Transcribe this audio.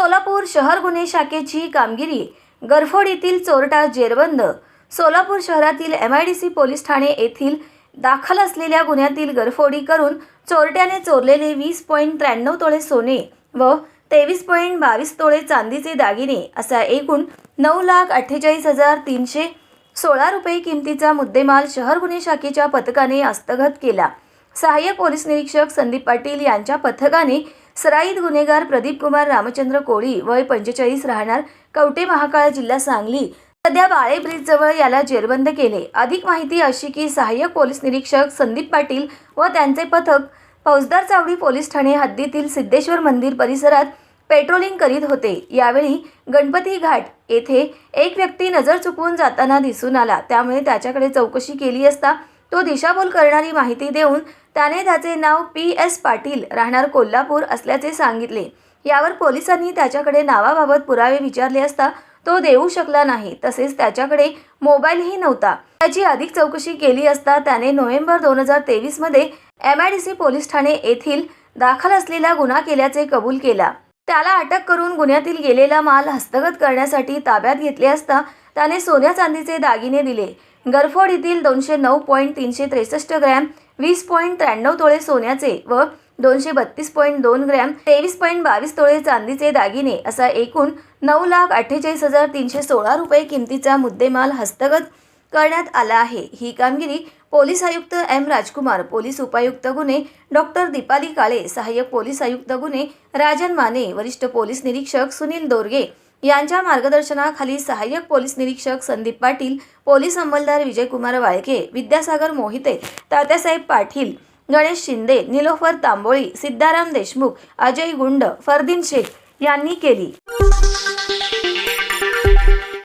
सोलापूर शहर गुन्हे शाखेची कामगिरी. गरफोड येथील चोरटा जेरबंद. सोलापूर शहरातील M I D C police Thane येथील दाखल असलेल्या गुन्ह्यातील गरफोडी करून चोरट्याने चोरलेले वीस पॉईंट त्र्याण्णव तोळे सोने व तेवीस पॉईंट बावीस तोळे चांदीचे दागिने असा एकूण नऊ लाख अठ्ठेचाळीस हजार तीनशे सोळा रुपये किमतीचा मुद्देमाल शहर गुन्हे शाखेच्या पथकाने हस्तगत केला. सहाय्यक पोलीस निरीक्षक संदीप पाटील यांच्या पथकाने सराईत गुन्हेगार प्रदीप कुमार रामचंद्र कोळी वय पंचेचाळीस राहणार कवटे महाकाळ जिल्हा सांगली. सध्या बाळे ब्रिज जवळ याला जेरबंद केले. अधिक माहिती अशी की सहाय्यक पोलीस निरीक्षक संदीप पाटील व त्यांचे पथक फौजदार चावडी पोलीस ठाणे हद्दीतील सिद्धेश्वर मंदिर परिसरात पेट्रोलिंग करीत होते. यावेळी गणपती घाट येथे एक व्यक्ती नजर चुकवून जाताना दिसून आला. त्यामुळे त्याच्याकडे चौकशी केली असता तो दिशाभूल करणारी माहिती देऊन त्याने त्याचे नाव पी एस पाटील राहणार कोल्हापूर असल्याचे सांगितले. यावर पोलिसांनी त्याच्याकडे नावाबाबत पुरावे विचारले असता तो देऊ शकला नाही. तसेच त्याच्याकडे मोबाईलही नव्हता. त्याची अधिक चौकशी केली असता त्याने नोव्हेंबर दोन हजार तेवीसमध्ये M I D C police Thane येथील दाखल असलेला गुन्हा केल्याचे कबूल केला. त्याला अटक करून गुन्ह्यातील गेलेला माल हस्तगत करण्यासाठी ताब्यात घेतले असता त्याने सोन्या चांदीचे दागिने दिले. गरफोड येथील दोनशे नऊ पॉईंट तीनशे त्रेसष्ट ग्रॅम वीस पॉईंट त्र्याण्णव तोळे सोन्याचे व दोनशे बत्तीस पॉईंट दोन ग्रॅम तेवीस पॉईंट बावीस तोळे चांदीचे दागिने असा एकूण नऊ लाख अठ्ठेचाळीस हजार तीनशे सोळा रुपये किमतीचा मुद्देमाल हस्तगत करण्यात आला आहे. ही कामगिरी पोलीस आयुक्त एम राजकुमार पोलीस उपायुक्त गुन्हे डॉक्टर दीपाली काळे सहाय्यक पोलीस आयुक्त गुन्हे राजन माने वरिष्ठ पोलीस निरीक्षक सुनील दोरगे यांच्या मार्गदर्शनाखाली सहाय्यक पोलीस निरीक्षक संदीप पाटील पोलीस अंमलदार विजयकुमार वाळके विद्यासागर मोहिते तात्यासाहेब पाटील गणेश शिंदे निलोफर तांबोळी सिद्धाराम देशमुख अजय गुंड फरदीन शेख यांनी केली.